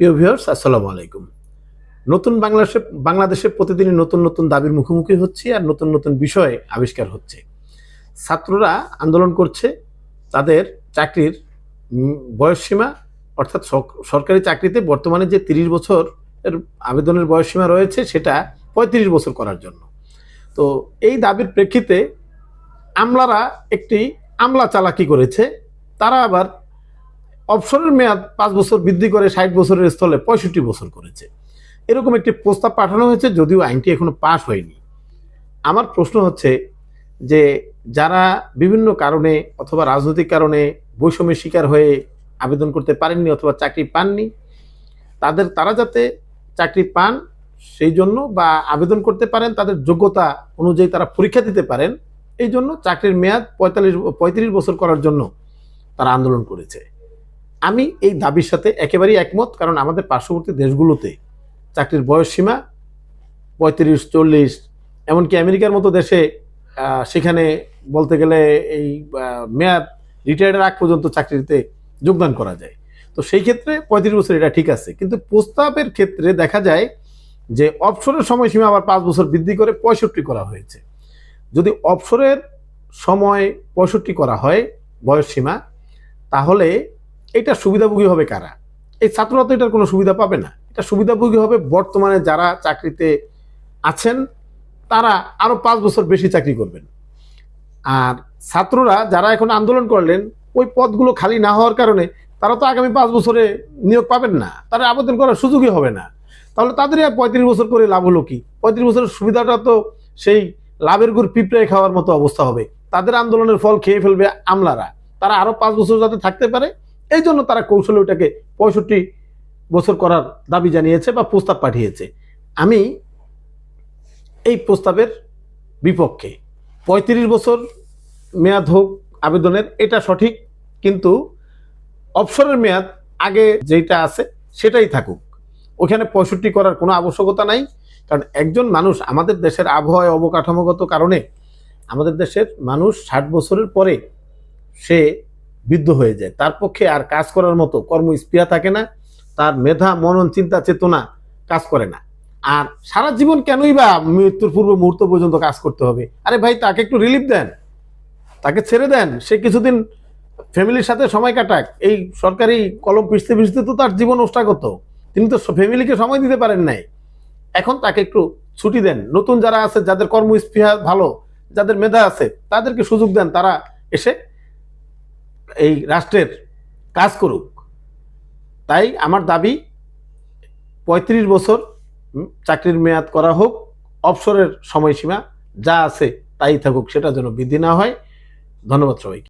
প্রিয় ভিউয়ার্স, আসসালামু আলাইকুম। নতুন বাংলাদেশে বাংলাদেশে প্রতিদিনই নতুন নতুন দাবির মুখোমুখি হচ্ছে আর নতুন নতুন বিষয় আবিষ্কার হচ্ছে। ছাত্ররা আন্দোলন করছে, তাদের চাকরির বয়সসীমা, অর্থাৎ সরকারি চাকরিতে বর্তমানে যে তিরিশ বছর এর আবেদনের বয়সসীমা রয়েছে, সেটা পঁয়ত্রিশ বছর করার জন্য। তো এই দাবির প্রেক্ষিতে আমলারা একটি আমলা চালাকি করেছে, তারা আবার অবসরের মেয়াদ পাঁচ বছর বৃদ্ধি করে ষাট বছরের স্থলে পঁয়ষট্টি বছর করেছে। এরকম একটি প্রস্তাব পাঠানো হয়েছে, যদিও আইনটি এখনও পাশ হয়নি। আমার প্রশ্ন হচ্ছে যে, যারা বিভিন্ন কারণে অথবা রাজনৈতিক কারণে বৈষম্যের শিকার হয়ে আবেদন করতে পারেননি অথবা চাকরি পাননি, তাদের তারা যাতে চাকরি পান সেই জন্য বা আবেদন করতে পারেন, তাদের যোগ্যতা অনুযায়ী তারা পরীক্ষা দিতে পারেন, এই জন্য চাকরির মেয়াদ পঁয়তাল্লিশ, পঁয়ত্রিশ বছর করার জন্য তারা আন্দোলন করেছে। আমি এই দাবির সাথে একেবারেই একমত, কারণ আমাদের পার্শ্ববর্তী দেশগুলোতে চাকরির বয়স সীমা পঁয়ত্রিশ, চল্লিশ, এমনকি আমেরিকার মতো দেশে সেখানে বলতে গেলে এই মেয়াদ রিটায়ার্ডের আগ পর্যন্ত চাকরিতে যোগদান করা যায়। তো সেই ক্ষেত্রে পঁয়ত্রিশ বছর এটা ঠিক আছে। কিন্তু প্রস্তাবের ক্ষেত্রে দেখা যায় যে অবসরের সময়সীমা আবার পাঁচ বছর বৃদ্ধি করে পঁয়ষট্টি করা হয়েছে। যদি অবসরের সময় পঁয়ষট্টি করা হয়, বয়স সীমা, তাহলে এটা সুবিধাভোগী হবে কারা? এই ছাত্ররা তো এটার কোনো সুবিধা পাবে না। এটা সুবিধাভোগী হবে বর্তমানে যারা চাকরিতে আছেন, তারা আরও পাঁচ বছর বেশি চাকরি করবেন। আর ছাত্ররা যারা এখন আন্দোলন করলেন, ওই পদগুলো খালি না হওয়ার কারণে তারা তো আগামী পাঁচ বছরে নিয়োগ পাবেন না। তারা আবেদন করার সুযোগই হবে না। তাহলে তাদের আর পঁয়ত্রিশ বছর করে লাভ হলো কি? পঁয়ত্রিশ বছরের সুবিধাটা তো সেই লাভের গুড় পিঁপড়ে খাওয়ার মতো অবস্থা হবে। তাদের আন্দোলনের ফল খেয়ে ফেলবে আমলারা। তারা আরও পাঁচ বছর যাতে থাকতে পারে এই জন্য তারা কৌশলে ওটাকে পঁয়ষট্টি বছর করার দাবি জানিয়েছে বা প্রস্তাব পাঠিয়েছে। আমি এই প্রস্তাবের বিপক্ষে পঁয়ত্রিশ বছর মেয়াদ হোক আবেদনের, এটা সঠিক, কিন্তু অবসরের মেয়াদ আগে যেটা আছে সেটাই থাকুক। ওখানে পঁয়ষট্টি করার কোনো আবশ্যকতা নাই, কারণ একজন মানুষ আমাদের দেশের আবহাওয়া অবকাঠামোগত কারণে আমাদের দেশের মানুষ ষাট বছরের পরে সে বৃদ্ধ হয়ে যায়। তার পক্ষে আর কাজ করার মতো কর্মস্পৃহা থাকে না, তার মেধা, মনন, চিন্তা, চেতনা কাজ করে না। আর সারা জীবন কেনই বা মৃত্যুর পূর্ব মুহূর্ত পর্যন্ত কাজ করতে হবে? আরে ভাই, তাকে একটু রিলিফ দেন। তাকে ছেড়ে দেন। সে কিছুদিন ফ্যামিলির সাথে সময় কাটাক। এই সরকারি কলম পিছতে পিছতে তো তার জীবন ওষ্ঠাগত তিনি তো ফ্যামিলিকে সময় দিতে পারেন নাই। এখন তাকে একটু ছুটি দেন। নতুন যারা আছে, যাদের কর্মস্পৃহা ভালো, যাদের মেধা আছে, তাদেরকে সুযোগ দেন। তারা এসে এই রাষ্ট্রের কাজ করুক। তাই আমার দাবি, পঁয়ত্রিশ বছর চাকরির মেয়াদ করা হোক, অবসরের সময়সীমা যা আছে তাই থাকুক, সেটা যেন বৃদ্ধি না হয়। ধন্যবাদ সবাইকে।